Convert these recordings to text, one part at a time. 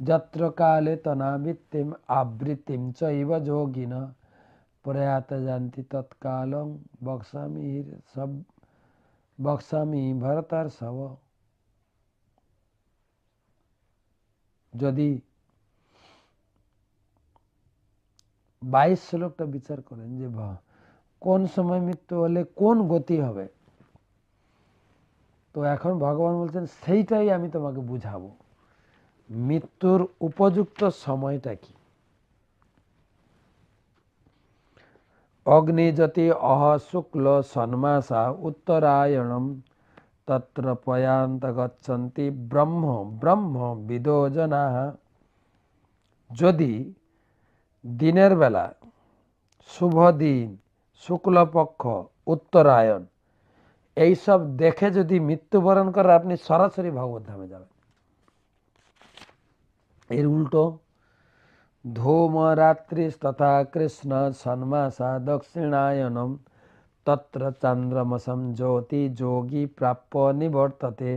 যত্র কালে তনাবৃত্তিম আবৃত্তিম চৈব যোগিন প্রয়াত জানতি তৎকালং বক্সামির সব বক্সামি ভরতার সব যদি বাইশ শ্লোকটা বিচার করেন যে কোন সময় মৃত্যু হলে কোন গতি হবে তো এখন ভগবান বলছেন সেইটাই আমি তোমাকে বুঝাবো মৃত্যুর উপযুক্ত সময়টা কি? অগ্নিজ্যোতি অহ শুক্ল সন্মাসা উত্তরায়ণম তত্র পয়ান্ত গচ্ছন্তি ব্রহ্ম ব্রহ্ম বিদোজনা যদি দিনের বেলা শুভ দিন, শুক্লপক্ষ, উত্তরায়ণ, এইসব দেখে যদি মৃত্যুবরণ করে আপনি সরাসরি ভগবত ধামে যাবেন। এর উল্টো ধূম রাত্রি তথা কৃষ্ণ সন্মাসা দক্ষিণায়নম, তত্র চন্দ্রমসম জ্যোতি যোগী প্রাপ্য নিবর্ততে।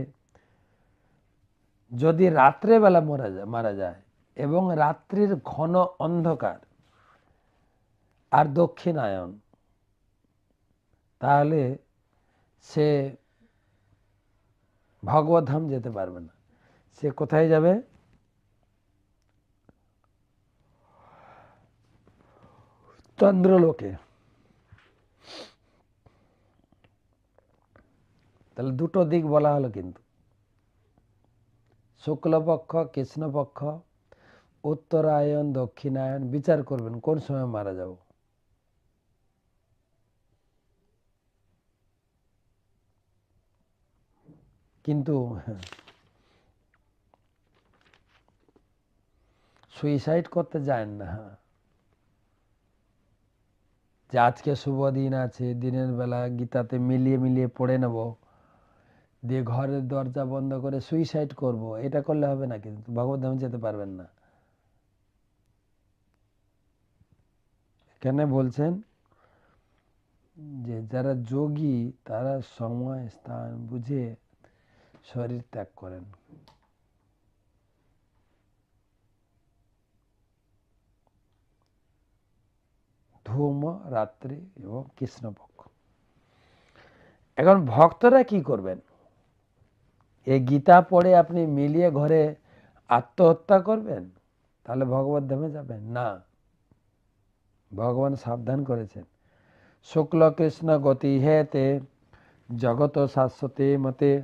যদি রাত্রেবেলা মারা যায় মারা যায় এবং রাত্রির ঘন অন্ধকার আর দক্ষিণায়ন, তাহলে সে ভগবধাম যেতে পারবে না। সে কোথায় যাবে? চন্দ্রলোকে তাহলে দুটো দিক বলা হলো কিন্তু শুক্লপক্ষ কৃষ্ণপক্ষ উত্তরায়ণ দক্ষিণায়ন বিচার করবেন কোন সময় মারা যাব কিন্তু সুইসাইড করতে যায় না যে আজকে শুভ দিন আছে, দিনের বেলা গীতাতে মিলিয়ে মিলিয়ে পড়ে নেব। দিয়ে ঘরের দরজা বন্ধ করে সুইসাইড করব। এটা করলে হবে না কিন্তু, ভগবত ধামে যেতে পারবেন না। এখানে বলছেন যে যারা যোগী, তারা সময়, স্থান বুঝে শরীর ত্যাগ করেন। ধূম, রাত্রি এবং কৃষ্ণপক্ষ। এখন ভক্তরা কি করবেন? এই গীতা পড়ে আপনি মিলিয়ে ঘরে আত্মহত্যা করবেন? তাহলে ভগবত ধামে যাবেন? না। ভগবান সাবধান করেছেন। শুক্ল কৃষ্ণ গতি হেতে, জগত শাশ্বতে মতে,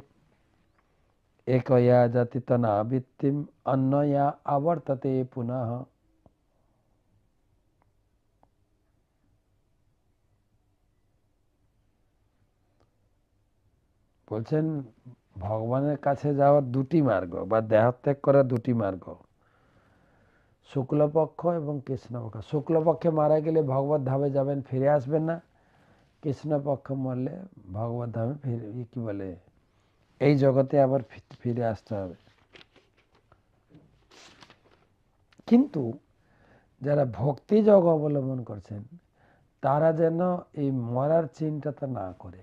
একয়া জাতিতনা বৃত্তিম, অন্যয়া আবর্ততে পুনঃ বলছেন, ভগবানের কাছে যাওয়ার দুটি মার্গ বা দেহত্যাগ করার দুটি মার্গ, শুক্লপক্ষ এবং কৃষ্ণপক্ষ। শুক্লপক্ষে মারা গেলে ভগবত ধামে যাবেন, ফিরে আসবেন না। কৃষ্ণপক্ষ মরলে ভগবত ধামে ফিরে কি বলে, এই জগতে আবার ফিরে আসতে হবে। কিন্তু যারা ভক্তি যোগ অবলম্বন করছেন, তারা যেন এই মরার চিন্তাটা না করে।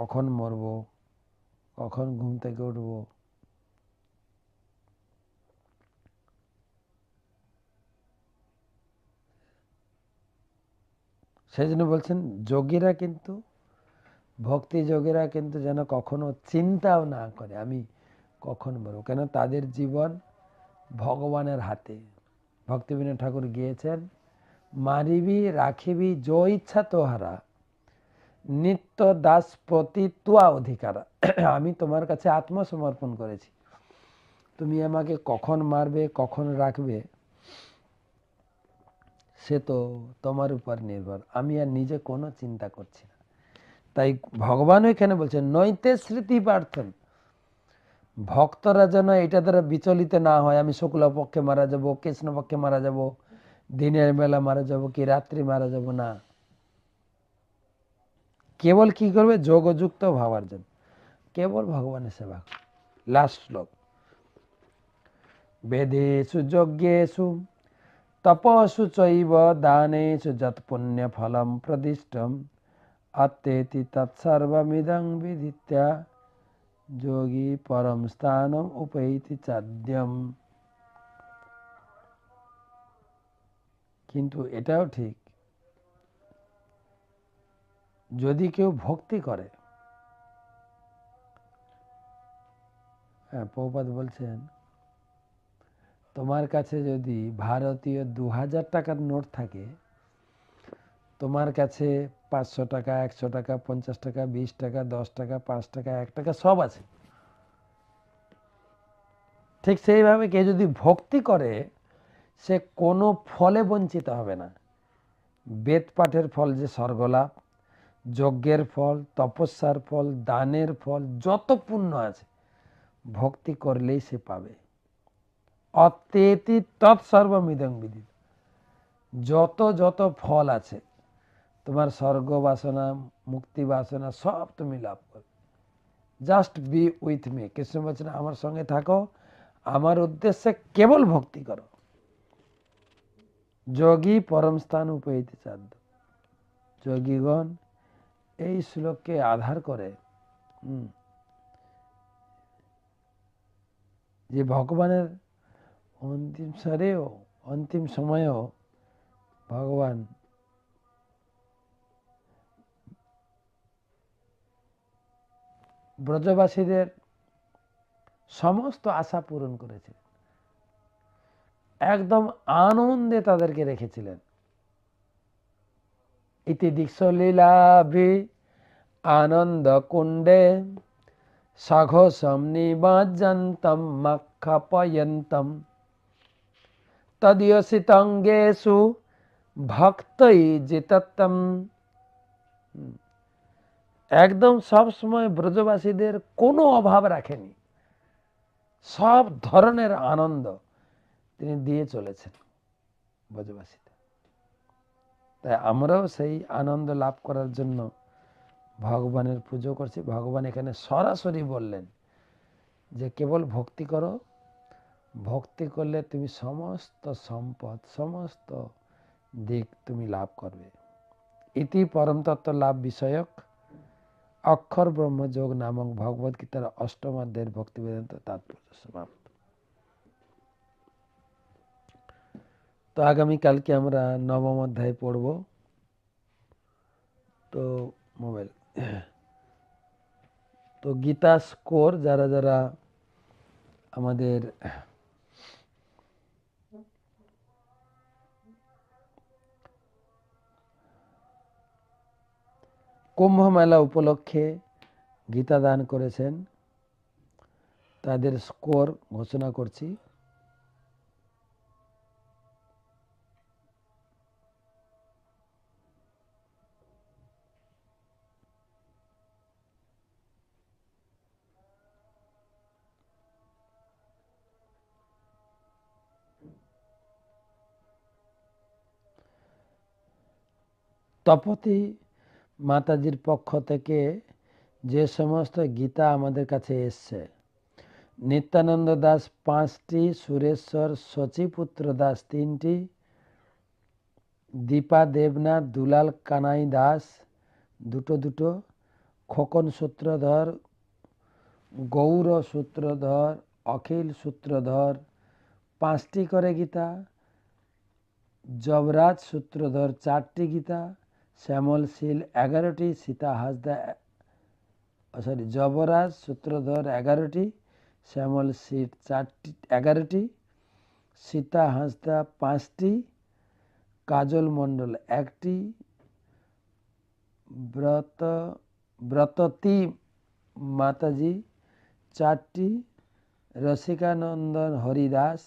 কখন মরব? কখন ঘুম থেকে উঠব? সেই জন্য বলছেন, যোগীরা কিন্তু, ভক্তি যোগীরা কিন্তু যেন কখনো চিন্তাও না করে, আমি কখন মরব? কেন তাদের জীবন ভগবানের হাতে। ভক্তিবিনোদ ঠাকুর গিয়েছেন, মারিবি রাখিবি যো ইচ্ছা তোহারা। নিত্য দাস প্রতি তুয়া অধিকার। আমি তোমার কাছে আত্মসমর্পণ করেছি। তুমি আমাকে কখন মারবে, কখন রাখবে, সে তো তোমার উপর নির্ভর। আমি আর নিজে কোনো চিন্তা করছি না। তাই ভগবান এখানে বলছেন, নৈতে স্মৃতি প্রার্থন ভক্তরা যেন এটা দ্বারা বিচলিত না হয়, আমি শুক্ল পক্ষে মারা যাব কৃষ্ণ পক্ষে মারা যাব, দিনের বেলা মারা যাব, কি রাত্রি মারা যাব, না। কেবল কি করবে? যোগযুক্ত ভাবার জন্য। কেবল ভগবানের সেবা লাস্ট শ্লোক। বেদেশু যজ্ঞেশু তপসু চৈব দানেশু যৎ পুণ্য ফলম প্রদিষ্টম আত্মেতি তৎসর্বমিদং বিদিত্যা যোগী পরম স্থানম উপৈতি চাদ্যম। কিন্তু এটাও ঠিক। যদি কেউ ভক্তি করে। হ্যাঁ পৌপাত বলছেন, তোমার কাছে যদি ভারতীয় দু হাজার টাকার নোট থাকে, তোমার কাছে পাঁচশো টাকা, একশো টাকা, পঞ্চাশ টাকা, বিশ টাকা, দশ টাকা, পাঁচ টাকা, এক টাকা সব আছে। ঠিক সেইভাবে কেউ যদি ভক্তি করে, সে কোনো ফলে বঞ্চিত হবে না। বেদ পাঠের ফল যে স্বর্গলাভ যজ্ঞের ফল, তপস্যার ফল, দানের ফল, যত পুণ্য আছে, ভক্তি করলেই সে পাবে। অত্যেতি তৎসর্বমিদং বিদিত। যত যত ফল আছে, তোমার স্বর্গ বাসনা, মুক্তি বাসনা, সব তুমি লাভ করবে। Just be with me Krishna বলছেন, আমার সঙ্গে থাকো। আমার উদ্দেশ্যে কেবল ভক্তি করো। যোগী পরম স্থান উপহিতে চাদ্য যোগীগণ এই শ্লোককে আধার করে যে ভগবানের অন্তিম সারেও, অন্তিম সময়েও ভগবান ব্রজবাসীদের সমস্ত আশা পূরণ করেছিলেন। একদম আনন্দে তাদেরকে রেখেছিলেন। ইতি দীক্ষলীলাভি আনন্দ কুণ্ডে সঘোষম নিবাজন্তম মক্ষপয়ন্তম। তদীয়সিতঙ্গেষু ভক্তই জিততম একদম সব সময় ব্রজবাসীদের কোনো অভাব রাখেনি। সব ধরনের আনন্দ তিনি দিয়ে চলেছেন ব্রজবাসীতে তাই আমরাও সেই আনন্দ লাভ করার জন্য ভগবানের পুজো করছি। ভগবান এখানে সরাসরি বললেন যে কেবল ভক্তি করো, ভক্তি করলে তুমি সমস্ত সম্পদ, সমস্ত দিক তুমি লাভ করবে। ইতি পরমতত্ত্ব লাভ বিষয়ক। অক্ষর ব্রহ্মযোগ নামক ভগবত গীতার অষ্টম অধ্যায়ের ভক্তি বেদান্ত তাৎপর্য সমাপ্ত। তো আগামীকালকে আমরা নবম অধ্যায় পড়ব। তো মোবাইল। তো গীতা স্কোর যারা যারা আমাদের কুম্ভ মেলা উপলক্ষে গীতা দান করেছেন, তাদের স্কোর ঘোষণা করছি। তপতি মাতাজির পক্ষ থেকে যে সমস্ত গীতা আমাদের কাছে এসছে, নিত্যানন্দ দাস পাঁচটি, সুরেশ্বর শচীপুত্র দাস তিনটি, দীপা দেবনাথ, দুলাল কানাই দাস দুটো দুটো, খোকন সূত্রধর, গৌর সূত্রধর, অখিল সূত্রধর, পাঁচটি করে গীতা, যবরাজ সূত্রধর চারটি গীতা শ্যামল শীল, এগারোটি, সীতা হাসদা সরি যবরাজ সূত্রধর, এগারোটি, শ্যামল শীত চারটি, এগারোটি, সীতা হাসদা পাঁচটি, কাজল মণ্ডল একটি, ব্রত, ব্রততী মাতাজি চারটি, রসিকানন্দন হরিদাস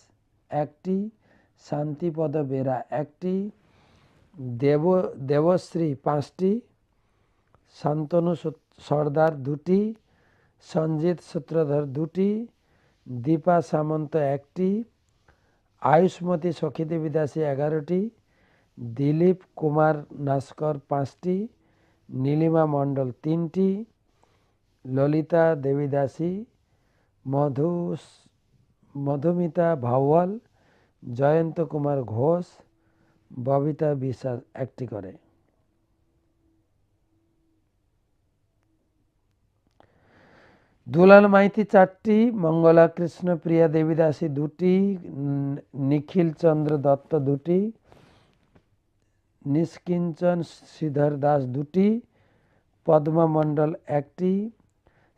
একটি, শান্তিপদ বেরা একটি দেব, দেবশ্রী পাঁচটি, শান্তনু সর্দার দুটি, সঞ্জিত সূত্রধর দুটি, দীপা সামন্ত একটি, আয়ুষ্মতী সখীদেবী দাসী এগারোটি, দিলীপ কুমার নাস্কর পাঁচটি, নীলিমা মণ্ডল তিনটি, ললিতা দেবীদাসী মধু মধুমিতা ভাওয়াল, জয়ন্ত কুমার ঘোষ ববিতা বিশ্বাস একটি করে। দুলাল মাইতি চারটি, মঙ্গলা কৃষ্ণ প্রিয়া দেবী দাসী দুটি নিখিল চন্দ্র দত্ত দুটি, নিষ্কিঞ্চন শ্রীধর দাস দুটি, পদ্মা মণ্ডল একটি,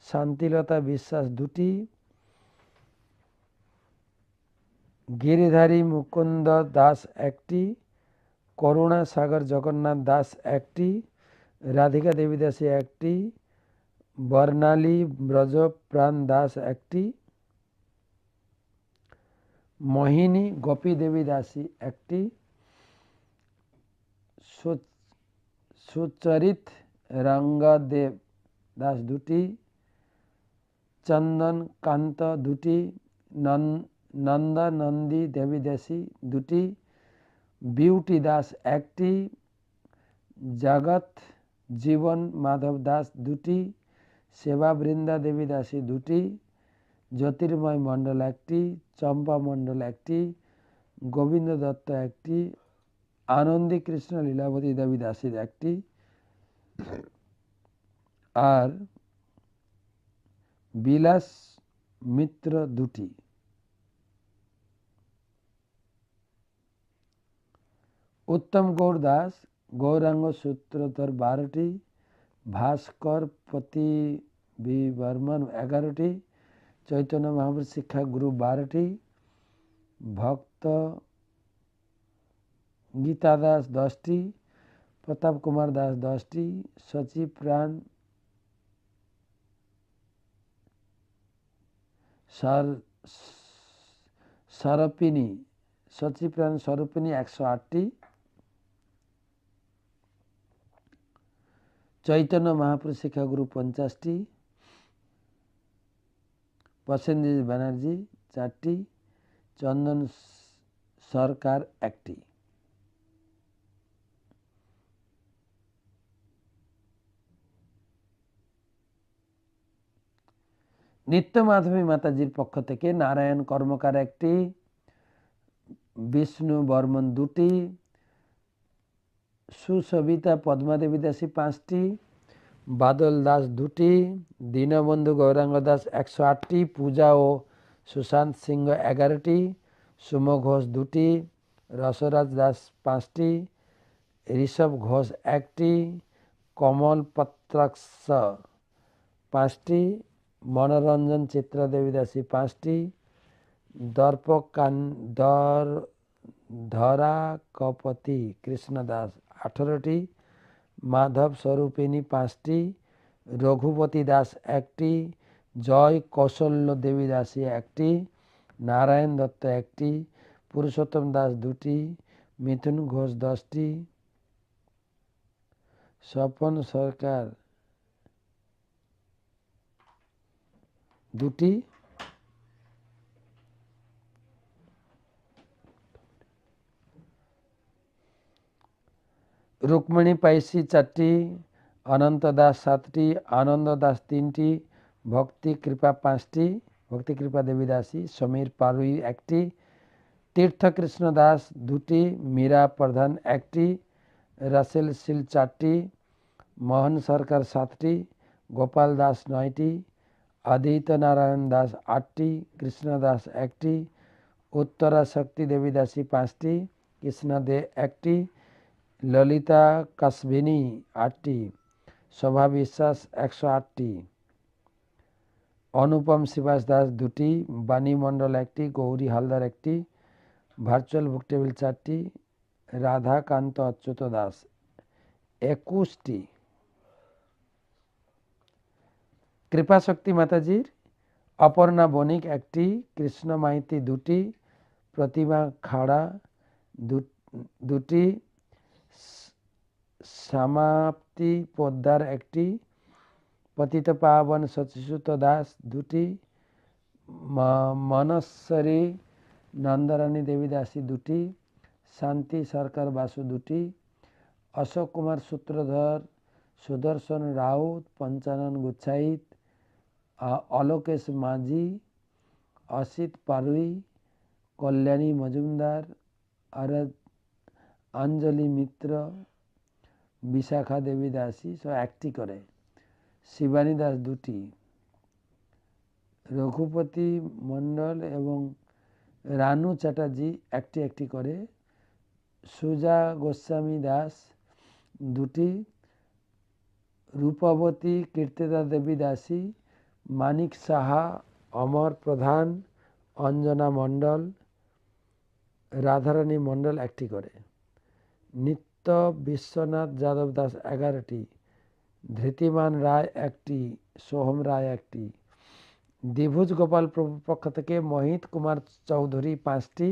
শান্তিলতা বিশ্বাস দুটি, গিরিধারী মুকুন্দ দাস একটি করুণা সাগর জগন্নাথ দাস একটি রাধিকা দেবী দাসী একটি বর্ণালী ব্রজপ্রাণ দাস একটি মোহিনী গোপী দেবী দাসী একটি সু- সুচরিত রঙ্গদেব দাস দুটি চন্দন কান্ত দুটি নন- নন্দা নন্দী দেবী দাসী দুটি বিউটি দাস একটি, জগৎ জীবন মাধব দাস দুটি, সেবা বৃন্দা দেবী দাসী দুটি, জ্যোতির্ময় মণ্ডল একটি, চম্পা মণ্ডল একটি, গোবিন্দ দত্ত একটি, আনন্দী কৃষ্ণ লীলাবতী দেবী দাসীর একটি। আর বিলাস মিত্র দুটি। উত্তম গৌর দাস গৌরাঙ্গ সূত্রধর বারোটি ভাস্কর পতি বি বর্মন এগারোটি চৈতন্য মহাপুর শিক্ষা গুরু বারোটি ভক্ত গীতা দাস দশটি প্রতাপ কুমার দাস দশটি সচিব প্রাণ সর সরপিনী সচিব প্রাণ স্বরূপিনী একশো আটটি চৈতন্য মহাপুরুষ শিক্ষাগুরু পঞ্চাশটি প্রসেনজিৎ ব্যানার্জি চারটি, চন্দন সরকার একটি। নিত্য মাধবী মাতাজির পক্ষ থেকে নারায়ণ কর্মকার একটি, বিষ্ণু বর্মন দুটি সুসবিতা পদ্মাদেবী দাসী পাঁচটি বাদল দাস দুটি দীনবন্ধু গৌরাঙ্গ দাস একশো আটটি পূজা ও সুশান্ত সিংহ এগারোটি সুম ঘোষ দুটি রসরাজ দাস পাঁচটি ঋষভ ঘোষ একটি কমল পত্রাক্ষ পাঁচটি মনোরঞ্জন চিত্রা দেবী দাসী পাঁচটি দর্পকান দর ধরা কপতি কৃষ্ণ দাস আঠারোটি, মাধব স্বরূপিণী পাঁচটি, রঘুপতি দাস একটি, জয় কৌশল্য দেবী দাসী একটি, নারায়ণ দত্ত একটি, পুরুষোত্তম দাস দুটি, মিথুন ঘোষ দশটি। স্বপন সরকার দুটি রুক্মিণী পাইসি চারটি অনন্ত দাস সাতটি আনন্দ দাস তিনটি ভক্তি কৃপা পাঁচটি ভক্তি কৃপা দেবী দাসী সমীর পারুই একটি তীর্থকৃষ্ণ দাস দুটি মীরা প্রধান একটি রাসেল শীল চারটি মোহন সরকার সাতটি গোপাল দাস নয়টি আদিত্য নারায়ণ দাস আটটি কৃষ্ণ দাস একটি উত্তরা শক্তি দেবী দাসী পাঁচটি কৃষ্ণ দে একটি ললিতা কাসবিনী আটটি, শোভা বিশ্বাস একশো আটটি, অনুপম শিবাস দাস দুটি, বাণী মণ্ডল একটি, গৌরী হালদার একটি, ভার্চুয়াল বুক টেবিল চারটি, রাধাকান্ত অচ্যুত দাস একুশটি। কৃপাশক্তি মাতাজির, অপর্ণা বণিক একটি কৃষ্ণ মাইতি দুটি, প্রতিমা খাড়া দুটি সমাপ্তি পোদ্দার একটি পতিত পাবন সচিসুত দাস দুটি মনস্বরী নন্দরানী দেবী দাসী দুটি শান্তি সরকার বাসু দুটি অশোক কুমার সূত্রধর সুদর্শন রাউত পঞ্চানন গুচ্ছাইত অলোকেশ মাঝি অসিত পারুই কল্যাণী মজুমদার আর অঞ্জলি মিত্র, বিশাখা দেবী দাসী, সব একটি করে। শিবানী দাস দুটি। রঘুপতি মণ্ডল এবং রানু চ্যাটার্জি একটি একটি করে। সুজা গোস্বামী দাস দুটি। রূপবতী কীর্তিদা দেবী দাসী, মানিক সাহা, অমর প্রধান, অঞ্জনা মণ্ডল, রাধারানী মণ্ডল একটি করে। নিত্য বিশ্বনাথ যাদব দাস এগারোটি, ধৃতিমান রায় একটি, সোহম রায় একটি। দ্বিভুজ গোপাল প্রভুর পক্ষ থেকে মোহিত কুমার চৌধুরী পাঁচটি,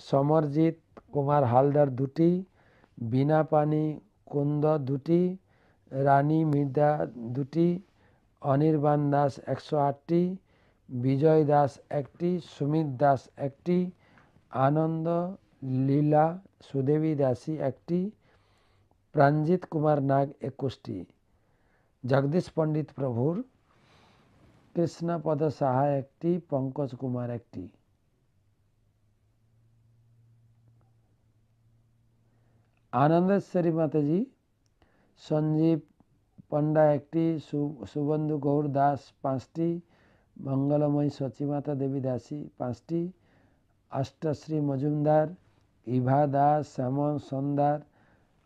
সমরজিৎ কুমার হালদার দুটি, বীণা পানি কুন্দ দুটি, রানী মির্জা দুটি, অনির্বাণ দাস একশো আটটি, বিজয় দাস একটি, সুমিত দাস একটি, আনন্দ লীলা সুদেবী দাসী একটি প্রাঞ্জিত কুমার নাগ একুশটি জগদীশ পণ্ডিত প্রভুর কৃষ্ণপদ সাহা একটি পঙ্কজ কুমার একটি আনন্দেশ্বরী মাতাজি সঞ্জীব পণ্ডা একটি সু- শুভেন্দু গৌর দাস পাঁচটি মঙ্গলময়ী সচিমাতা দেবী দাসী পাঁচটি অষ্টশ্রী মজুমদার ইভা দাস শ্যামল সন্দার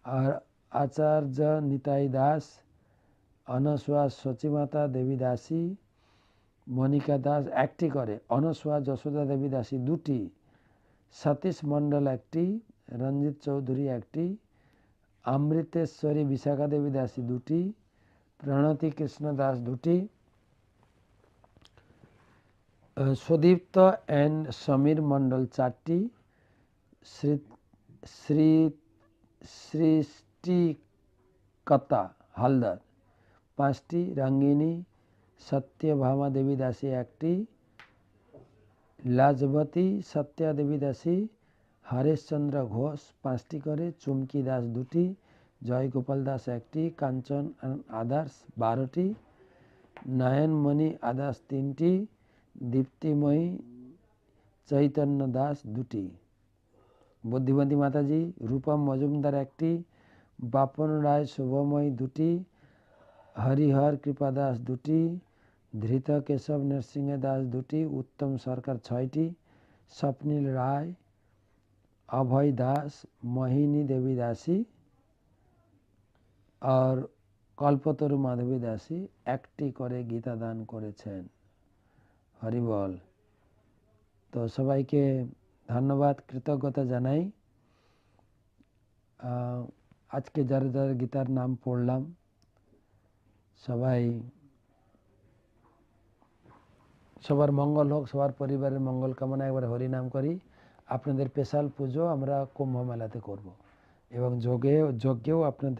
আর আচার্য নিতাই দাস, অনসুয়া, সচিমাতা দেবী দাসী মনিকা দাস একটি করে, অনসুয়া, যশোদা দেবী দাসী দুটি, সতীশ মণ্ডল একটি, রঞ্জিত চৌধুরী একটি, অমৃতেশ্বরী বিশাখা দেবী দাসী দুটি, প্রণতি কৃষ্ণ দাস দুটি সুদীপ্ত অ্যান্ড সমীর মণ্ডল চারটি শ্রী শ্রী সৃষ্টিকতা হালদার পাঁচটি রাঙ্গিনী সত্যভামা দেবী দাসী একটি লাজবতী সত্যা দেবী দাসী হরেশচন্দ্র ঘোষ পাঁচটি করে চুমকি দাস দুটি জয়গোপাল দাস একটি কাঞ্চন আদার্স বারোটি নয়নমণি আদাস তিনটি দীপ্তিময়ী চৈতন্য দাস দুটি বুদ্ধিমতী মাতাজি, রূপম মজুমদার একটি, বাপন রায় শুভময়ী দুটি, হরিহর কৃপা দাস দুটি, ধৃত কেশব নরসিংহ দাস দুটি, উত্তম সরকার ছয়টি, স্বপ্নীল রায়, অভয় দাস, মোহিনী দেবী দাসী, আর কল্পতরু মাধবী দাসী একটি করে গীতা দান করেছেন হরিবল তো সবাইকে ধন্যবাদ, কৃতজ্ঞতা জানাই। আজকে যারা যারা গীতার নাম পড়লাম, সবাই সবার মঙ্গল হোক, সবার পরিবারের মঙ্গল কামনা, একবার হরিনাম করি। আপনাদের স্পেশাল পুজো আমরা কুম্ভ মেলাতে করব এবং যোগে, যজ্ঞেও আপনাদের